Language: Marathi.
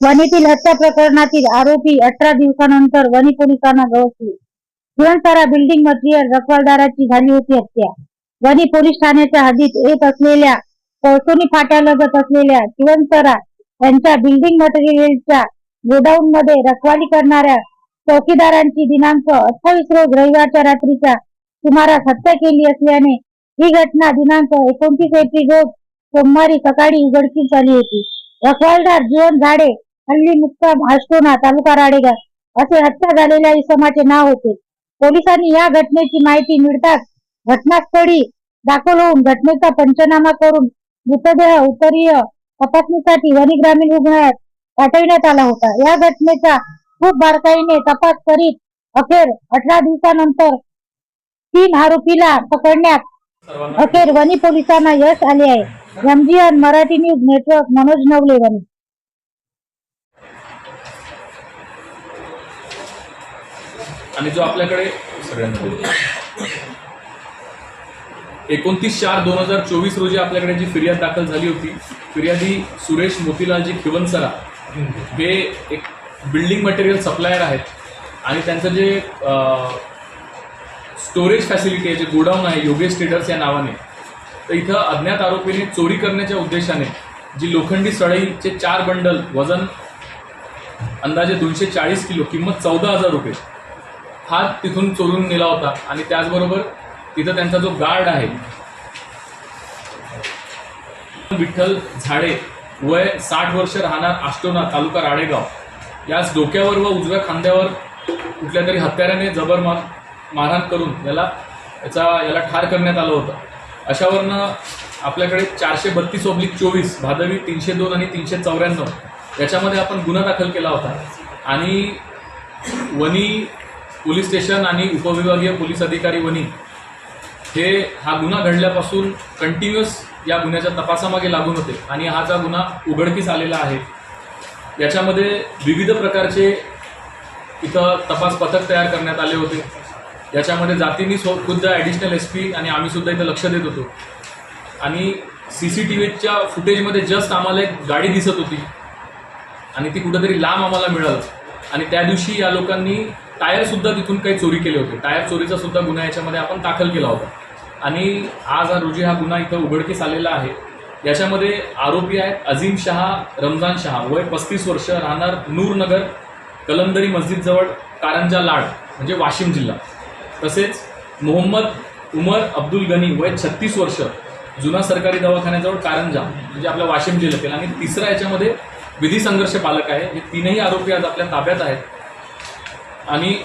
वनीतील हत्या प्रकरणातील आरोपी अठरा दिवसानंतर वनी पोलिसांना गवसले जीवनतारा बिल्डिंग मटेरियल रखवालदाराची झाली होती हत्या. वनी पोलीस ठाण्याच्या हद्दीत येत असलेल्या कौसोनी फाट्यालगत असलेल्या जीवनतरा यांच्या बिल्डिंग मटेरियलच्या गोडाऊन मध्ये रखवाली करणाऱ्या चौकीदारांची दिनांक अठ्ठावीस रोज रविवारच्या रात्रीच्या सुमारास हत्या केली असल्याने ही घटना दिनांक एकोणतीस एप्रिल रोज सोमवारी सकाळी उघडकीस आली होती. रखवालदार जीवन झाडे हल्ली मुक्काम आष्टोना तालुका राडेगाव. असे हत्या झालेल्या इसमाचे नाव होते. पोलिसांनी या घटनेची माहिती मिळताच घटनास्थळी दाखल होऊन घटनेचा पंचनामा करून मृतदेह उत्तरीय तपासणीसाठी वनी ग्रामीण रुग्णालयात पाठविण्यात आला होता. या घटनेचा खूप बारकाईने तपास करीत अखेर अठरा दिवसानंतर तीन आरोपीला पकडण्यात अखेर वनी पोलिसांना यश आले आहे. MGN Marathi news network Manoj Navale Wani आणि जो आपल्याकडे सगळ्यांना एकोणतीस चार दोन हजार चोवीस रोजी आपल्याकडे जी फिर्याद दाखल झाली होती फिर्यादी सुरेश मोतीलालजी खिवनसरा हे एक बिल्डिंग मटेरियल सप्लायर आहेत. आणि त्यांचं जे स्टोरेज फॅसिलिटी आहे जे गोडाऊन आहे योगेश ट्रेडर्स या नावाने तर इथं अज्ञात आरोपीने चोरी करण्याच्या उद्देशाने जी लोखंडी सळईचे चार बंडल वजन अंदाजे दोनशे चाळीस किलो किंमत चौदा हजार रुपये. हा तिथून चोरून नेला होता. आणि त्याचबरोबर तिथं त्यांचा जो गार्ड आहे विठ्ठल झाडे वय साठ वर्ष राहणार आष्टोना तालुका राडेगाव. यास डोक्यावर व उजव्या खांद्यावर कुठल्या तरी हत्याराने जबर मार मारहाण करून याला याचा याला ठार करण्यात आलं होतं. अशावरनं आपल्याकडे चारशे बत्तीस ओब्लिक चोवीस भादवी तीनशे दोन आणि तीनशे चौऱ्याण्णव याच्यामध्ये आपण गुन्हा दाखल केला होता. आणि वनी पोलीस स्टेशन आणि उपविभागीय पोलीस अधिकारी वनी हे हा गुन्हा घडल्यापासून कंटिन्युअस या गुन्ह्याच्या तपासामागे लागून होते. आणि हा जो गुन्हा उघडकीस आलेला आहे याच्यामध्ये विविध प्रकारचे इथं तपास पथक तयार करण्यात आले होते. याच्यामध्ये जातींनी स्व खुद्द ॲडिशनल एस पी आणि आम्हीसुद्धा इथं लक्ष देत होतो. आणि सी सी टी व्हीच्या फुटेजमध्ये जस्ट आम्हाला एक गाडी दिसत होती. आणि ती कुठंतरी लांब आम्हाला मिळालं. आणि त्या दिवशी या लोकांनी टायरसुद्धा तिथून काही चोरी केले होते. टायर चोरीचा सुद्धा गुन्हा याच्यामध्ये आपण दाखल केला होता. आणि आज हा रोजी हा गुन्हा इथं उघडकीस आलेला आहे. याच्यामध्ये आरोपी आहेत अझीम शहा रमजान शहा. वय पस्तीस वर्ष राहणार नूरनगर कलंदरी मस्जिदजवळ कारंजा लाड म्हणजे वाशिम जिल्हा. तसेच मोहम्मद उमर अब्दुल गनी वय छत्तीस वर्ष जुना सरकारी दवाखान्याजवळ कारंजा म्हणजे आपल्या वाशिम जिल्ह्यातील. आणि तिसरा याच्यामध्ये विधी संघर्ष पालक आहे. हे तीनही आरोपी आज आपल्या ताब्यात आहेत. आणि